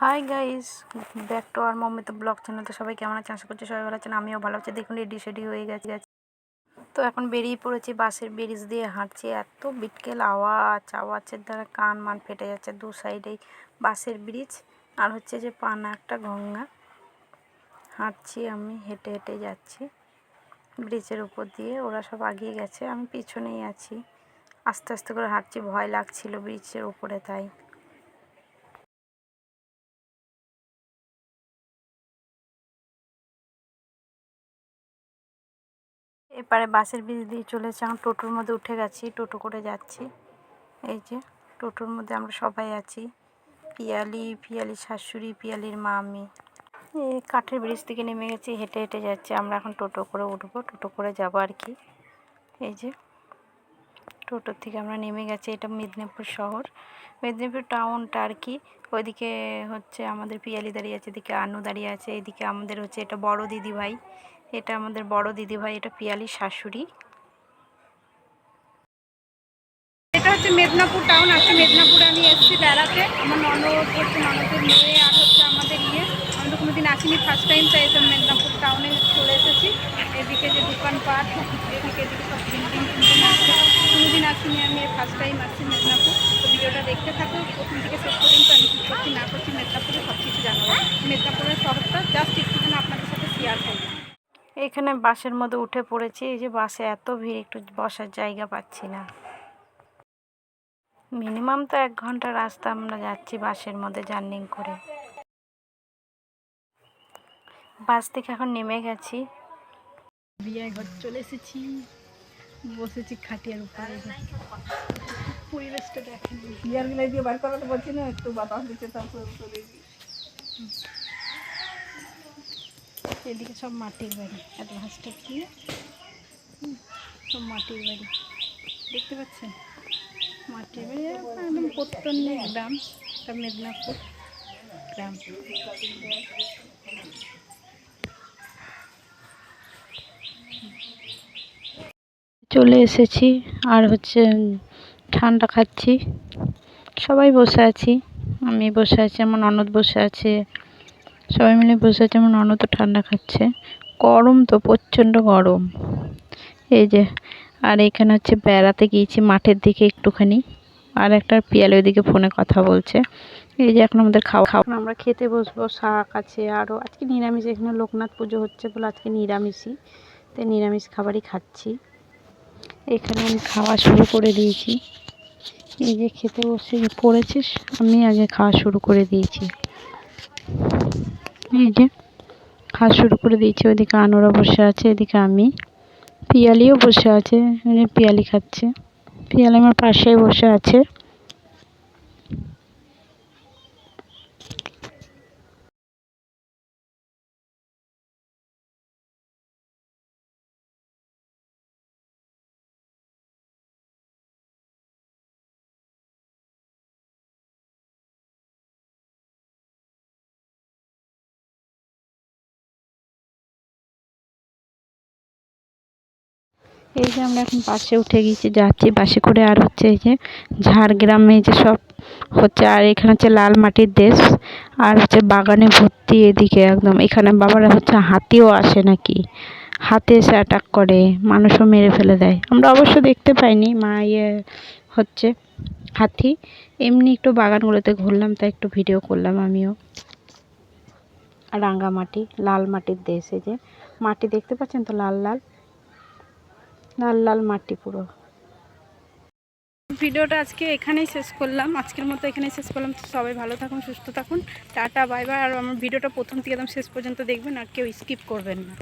Hi guys back to our Momita vlog channel তো সবাই কেমন আছে আশা করছি সবাই ভালো আছেন। আমিও ভালো আছি। দেখুন রেডি সেডি হয়ে গেছে। গেছে তো এখন বেরিয়ে পড়েছি বাসের ব্রিজ দিয়ে হাঁটছি। এত বিটকেল আওয়াজ, আওয়াজের দ্বারা কান মান ফেটে যাচ্ছে দু সাইডেই। বাসের ব্রিজ আর হচ্ছে যে পানা একটা গঙ্গা। হাঁটছি আমি, হেঁটে হেঁটে যাচ্ছি। ব্রিজের উপর দিয়ে ওরা সব আগিয়ে গেছে। আমি পিছনেই আছি। আস্তে আস্তে করে হাঁটছি। ভয় লাগছিল ব্রিজের উপরে, তাই। এপারে বাসের ব্রিজ দিয়ে চলেছে, আমার টোটোর মধ্যে উঠে গেছি, টোটো করে যাচ্ছি। এই যে, টোটোর মধ্যে আমরা সবাই আছি, পিয়ালি, পিয়ালির শাশুড়ি, পিয়ালির মা আমি এই কাঠের ব্রিজ থেকে নেমে গেছি, হেঁটে হেঁটে যাচ্ছি, আমরা এখন টোটো করে উঠবো, টোটো করে যাব আর কি। এই যে, টোটোর থেকে আমরা নেমে গেছি, এটা মেদিনীপুর শহর। মেদিনীপুর টাউনটা আর কি, ওইদিকে হচ্ছে আমাদের পিয়ালি দাঁড়িয়ে আছে, এদিকে আনু দাঁড়িয়ে আছে, এদিকে আমাদের হচ্ছে এটা বড় দিদি ভাই এটা আমাদের বড় দিদি ভাই এটা পিয়ালির শাশুড়ি। এটা হচ্ছে মেদিনীপুর টাউন আজকে মেদিনীপুরে আমি এসেছি বেড়াতে। আমার ননদ হচ্ছে ননদের মেয়ে আর হচ্ছে আমাদের ইয়ে। আমি তো কোনোদিন আসিনি ফার্স্ট টাইম তাই এসে মেদিনীপুর টাউনে চলে এসেছি। এদিকে যে দোকানপাট, এদিকে এদিকে সব বিল্ডিং টিল্ডিং আছে। কোনোদিন আসিনি আমি ফার্স্ট টাইম আসছি মেদিনীপুর। তো ভিডিওটা দেখতে থাকো, প্রথম থেকে শেষ পর্যন্ত আমি কী করছি না এখানে বাসের মধ্যে উঠে পড়েছি, এই যে বাসে এত ভিড়, একটু বসার জায়গা পাচ্ছি না। মিনিমাম তো এক ঘণ্টা রাস্তা আমরা যাচ্ছি বাসের মধ্যে জার্নিং করে। বাস থেকে এখন নেমে গেছি। বিয়ে ঘর চলে এসেছি, বসেছি খাটিয়ার উপরে। পরিবেশটা দেখেন। বিয়ার গুলাই দিয়ে বার করাতে পারছি না, একটু বাতাস দিচ্ছে, তারপর চলে এদিকে সব মাটির বাড়ি। অ্যাডভান্সটা কি? সব মাটির বাড়ি। দেখতে পাচ্ছেন? মাটির বাড়ি একদম প্রত্যন্ত গ্রাম। এটা মেদিনীপুর গ্রাম। চলে এসেছি আর হচ্ছে ঠান্ডা খাচ্ছি। সবাই বসে আছি, আমি বসে আছি, আমার ননদ বসে আছে। সবাই মিলে বসে আছে, আমার ননদও ঠান্ডা খাচ্ছে। গরম তো, প্রচণ্ড গরম। এই যে, আর এখানে হচ্ছে বেড়াতে গিয়েছি, মাঠের দিকে একটুখানি। আর একটা পিয়ালে ওইদিকে ফোনে কথা বলছে। এই যে এখন আমাদের খাওয়া খাওয়া। আমরা খেতে বসবো, শাক আছে আরও আজকে নিরামিষ, এখানে লোকনাথ পুজো হচ্ছে বলে আজকে নিরামিষই। তাই নিরামিষ খাবারই খাচ্ছি। এখানে আমি খাওয়া শুরু করে দিয়েছি। এই যে খেতে বসে, পড়েছিস? আমি আগে খাওয়া শুরু করে দিয়েছি। এই যে, খাওয়া শুরু করে দিয়েছে। ওইদিকে আনোরা বসে আছে, এদিকে আমি। পিয়ালিও বসে আছে পিয়ালি খাচ্ছে। পিয়ালি আমার পাশেই বসে আছে। এই যে আমরা এখন বাসে উঠে গেছি, যাচ্ছি। বাসে করে আর হচ্ছে এই যে ঝাড়গ্রামে যে সব হচ্ছে, আর এখানে হচ্ছে লাল মাটির দেশ, আর হচ্ছে বাগানে ভর্তি এদিকে একদম। এখানে বাবারা হচ্ছে হাতিও আসে নাকি? হাতে এসে অ্যাটাক করে, মানুষও মেরে ফেলে দেয়। আমরা অবশ্য দেখতে পাইনি মা ইয়ে হচ্ছে হাতি। এমনি একটু বাগানগুলোতে ঘুরলাম, তাই একটু ভিডিও করলাম আমিও। রাঙ্গামাটি, লাল মাটির দেশ এই যে। মাটি দেখতে পাচ্ছেন তো লাল লাল? লাল লাল মাটি পুরো। ভিডিওটা আজকে এখানেই শেষ করলাম। আজকের মতো এখানেই শেষ করলাম। তো সবাই ভালো থাকুন, সুস্থ থাকুন। Tata বাইবার by. আর আমার ভিডিওটা প্রথম থেকে একদম শেষ পর্যন্ত দেখবেন আর কেউ স্কিপ করবেন না।